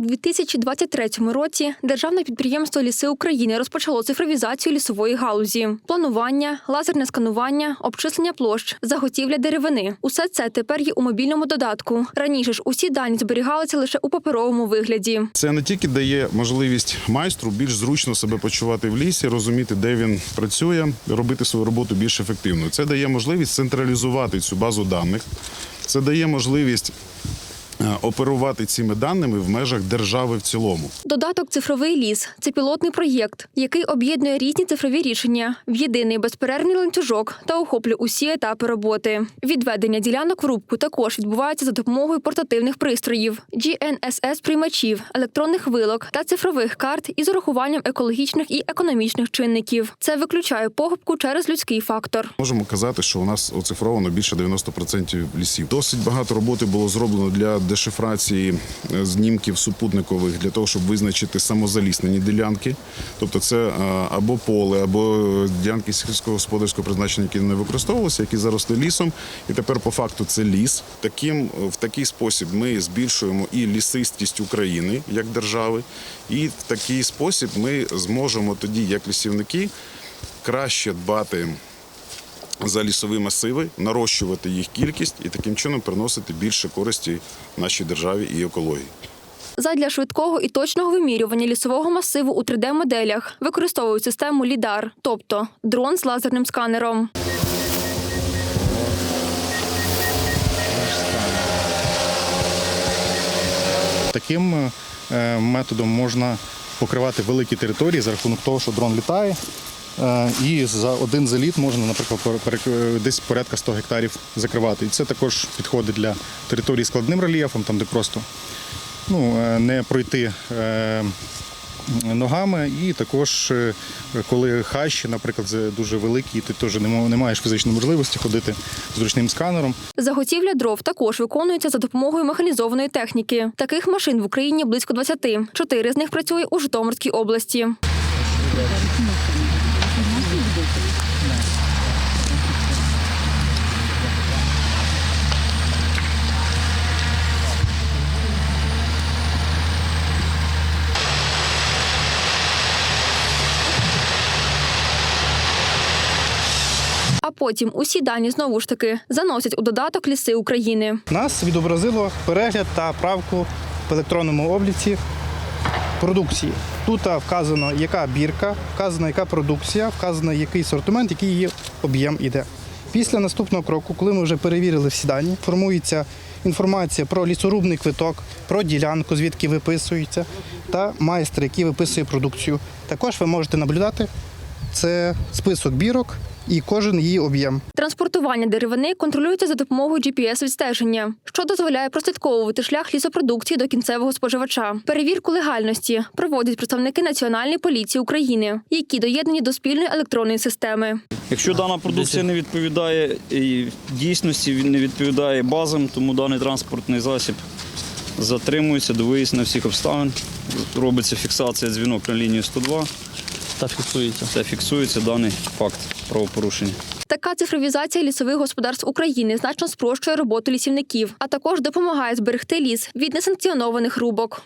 У 2023 році державне підприємство Ліси України розпочало цифровізацію лісової галузі: планування, лазерне сканування, обчислення площ, заготівля деревини. Усе це тепер є у мобільному додатку. Раніше ж усі дані зберігалися лише у паперовому вигляді. Це не тільки дає можливість майстру більш зручно себе почувати в лісі, розуміти, де він працює, робити свою роботу більш ефективною. Це дає можливість централізувати цю базу даних. Це дає можливість оперувати цими даними в межах держави в цілому. Додаток Цифровий ліс це пілотний проєкт, який об'єднує різні цифрові рішення в єдиний безперервний ланцюжок та охоплює усі етапи роботи. Відведення ділянок в рубку також відбувається за допомогою портативних пристроїв, GNSS приймачів, електронних вилок та цифрових карт із урахуванням екологічних і економічних чинників. Це виключає погубку через людський фактор. Можемо казати, що у нас оцифровано більше 90% лісів. Досить багато роботи було зроблено для дешифрації е, знімків супутникових для того, щоб визначити самозаліснені ділянки. Тобто, це е, або поле, або ділянки сільськогосподарського призначення, які не використовувалися, які заросли лісом. І тепер по факту це ліс. Таким в такий спосіб ми збільшуємо і лісистість України як держави, і в такий спосіб ми зможемо тоді, як лісівники, краще дбати за лісові масиви, нарощувати їх кількість і таким чином приносити більше користі нашій державі і екології. Задля швидкого і точного вимірювання лісового масиву у 3D-моделях використовують систему LIDAR, тобто дрон з лазерним сканером. Таким е, методом можна покривати великі території за рахунок того, що дрон літає. Е, І за один заліт можна, наприклад, десь порядка 100 гектарів закривати. І це також підходить для територій з складним рельєфом, там де просто ну, е, не пройти е, ногами. І також, коли хащі, наприклад, дуже великі, ти теж не маєш фізичної можливості ходити з ручним сканером. Заготівля дров також виконується за допомогою механізованої техніки. Таких машин в Україні близько 20. Чотири з них працює у Житомирській області. А потім усі дані знову ж таки заносять у додаток ліси України. Нас відобразило перегляд та правку в електронному обліці продукції. Тут вказано, яка бірка, вказано, яка продукція, вказано, який сортимент, який її об'єм іде. Після наступного кроку, коли ми вже перевірили всі дані, формується інформація про лісорубний квиток, про ділянку, звідки виписується, та майстер, який виписує продукцію. Також ви можете наблюдати це список бірок і кожен її об'єм. Транспортування деревини контролюється за допомогою GPS-відстеження, що дозволяє прослідковувати шлях лісопродукції до кінцевого споживача. Перевірку легальності проводять представники Національної поліції України, які доєднані до спільної електронної системи. Якщо дана продукція не відповідає і дійсності, він не відповідає базам, тому даний транспортний засіб затримується до вияснення всіх обставин. Робиться фіксація дзвінок на лінію 102 та фіксується. та фіксується даний факт правопорушення. Така цифровізація лісових господарств України значно спрощує роботу лісівників, а також допомагає зберегти ліс від несанкціонованих рубок.